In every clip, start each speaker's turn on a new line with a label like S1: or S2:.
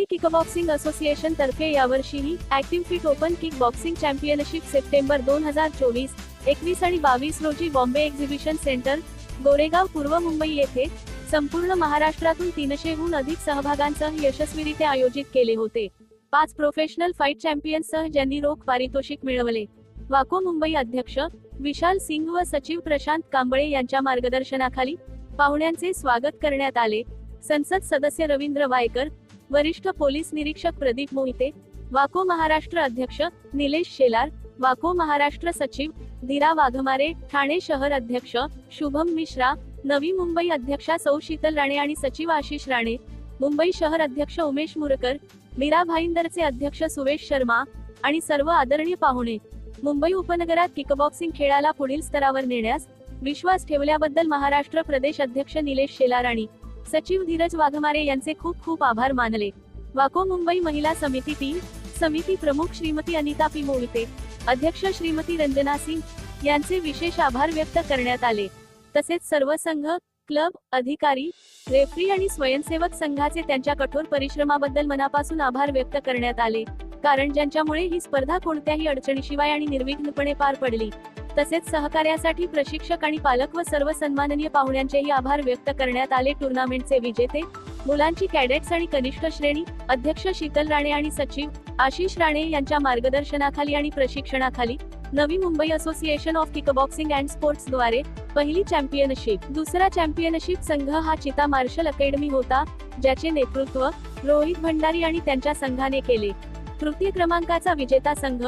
S1: Mumbai kickboxing association तर्फे यावर्षीही active fit open kick boxing championship September दोन हजार चोवीस एकवीस आणि बावीस रोजी बॉम्बे एक्झिबिशन सेंटर गोरेगाव पूर्व मुंबई येथे संपूर्ण महाराष्ट्रातून तीनशेहून अधिक सहभागांसह यशस्वीरित्या आयोजित केले होते. पाच प्रोफेशनल फाईट चॅम्पियन्ससह ज्यांनी रोख पारितोषिक मिळवले. वाको मुंबई अध्यक्ष विशाल सिंग व सचिव प्रशांत कांबळे यांच्या मार्गदर्शनाखाली पाहुण्यांचे स्वागत करण्यात आले. संसद सदस्य रवींद्र वायकर वरिष्ठ पोलीस निरीक्षक प्रदीप मोहिते वाको महाराष्ट्र अध्यक्ष निलेश शेलार वाको महाराष्ट्र सचिव धीरा वाघमारे ठाणे शहर अध्यक्ष शुभम मिश्रा नवी मुंबई अध्यक्षा सौ शीतल राणे आणि सचिव आशिष राणे मुंबई शहर अध्यक्ष उमेश मुरकर मीरा भाईंदरचे अध्यक्ष सुवेश शर्मा आणि सर्व आदरणीय पाहुणे. मुंबई उपनगरात किकबॉक्सिंग खेळाला पुढील स्तरावर नेण्यास विश्वास ठेवल्याबद्दल महाराष्ट्र प्रदेश अध्यक्ष निलेश शेलाराणी सचिव धीरज वाघमारे यांचे खूप खूप आभार मानले. वाको मुंबई महिला समिती टीम समिती प्रमुख श्रीमती अनिता पी मोहिते अध्यक्ष श्रीमती रंजना सिंग यांचे विशेष आभार व्यक्त करण्यात आले. तसेच सर्व संघ क्लब अधिकारी रेफरी आणि स्वयंसेवक संघाचे त्यांच्या कठोर परिश्रमाबद्दल मनापासून आभार व्यक्त करण्यात आले. कारण ज्यांच्यामुळे ही स्पर्धा कोणत्याही अडचणीशिवाय आणि निर्विघ्नपणे पार पडली. तसेच सहकार्यासाठी प्रशिक्षक आणि पालक व सर्व सन्माननीय पाहुण्यांचेही आभार व्यक्त करण्यात आले. टुर्नामेंटचे विजेते मुलांची कॅडेट्स आणि कनिष्ठ श्रेणी अध्यक्ष शीतल राणे आणि सचिव आशिष राणे यांच्या मार्गदर्शनाखाली आणि प्रशिक्षणाखाली Navi Mumbai association of kickboxing and स्पोर्ट्सद्वारे पहिली चॅम्पियनशिप दुसरा चॅम्पियनशिप संघ हा चिता मार्शल अकॅडमी होता ज्याचे नेतृत्व रोहित भंडारी आणि त्यांच्या संघाने केले. तृतीय क्रमांकाचा विजेता संघ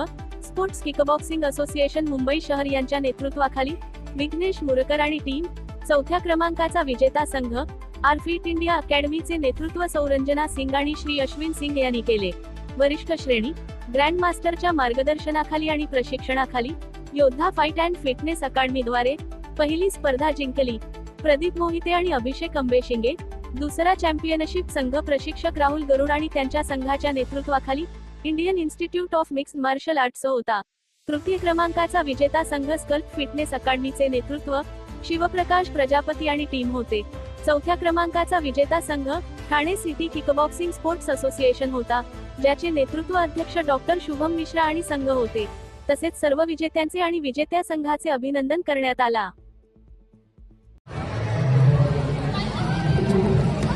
S1: स्पोर्ट्स किकबॉक्सिंग असोसिएशन मुंबई शहर यांच्या नेतृत्वाखाली विघ्नेश मुरकर आणि टीम चौथ्या क्रमांकाचा विजेता संघ आर फिट इंडिया अकॅडमीचे नेतृत्व सौरंजना सिंग आणि श्री अश्विन सिंग यांनी केले. वरिष्ठ श्रेणी ग्रँड मास्टरच्या मार्गदर्शनाखाली आणि प्रशिक्षणाखाली योद्धा फाईट अँड फिटनेस अकादमीद्वारे पहिली स्पर्धा जिंकली. प्रदीप मोहिते आणि अभिषेक अंबेशिंगे दुसरा चॅम्पियनशिप संघ प्रशिक्षक राहुल गरुड आणि त्यांच्या संघाच्या नेतृत्वाखाली Indian institute of mixed martial arts होता. तृतीय क्रमांकाचा विजेता संघ स्कल्प फिटनेस अकादमीचे नेतृत्व शिवप्रकाश प्रजापती आणि टीम होते. चौथ्या क्रमांकाचा विजेता संघ Thane city kickboxing sports association होता ज्याचे नेतृत्व अध्यक्ष डॉक्टर शुभम मिश्रा आणि संघ होते. तसेच सर्व विजेत्यांचे आणि विजेत्या संघाचे अभिनंदन करण्यात आला.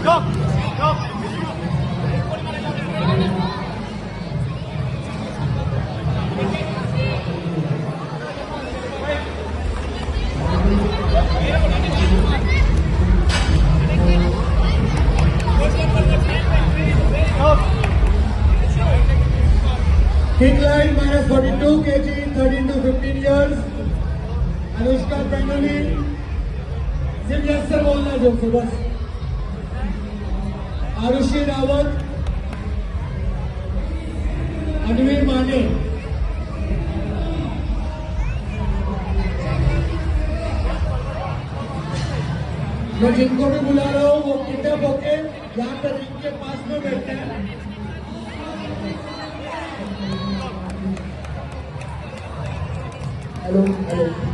S2: King line minus 42 kg, 13 to 15 years. Anushka पेंडोली सिर्फ़ यस से बोलना जो से बस। आरुषी रावत। अनवीर माने। मैं जिनको भी बुला रहा हूँ वो किडनैप होके यहाँ पर इनके पास में बैठते हैं। Thank you.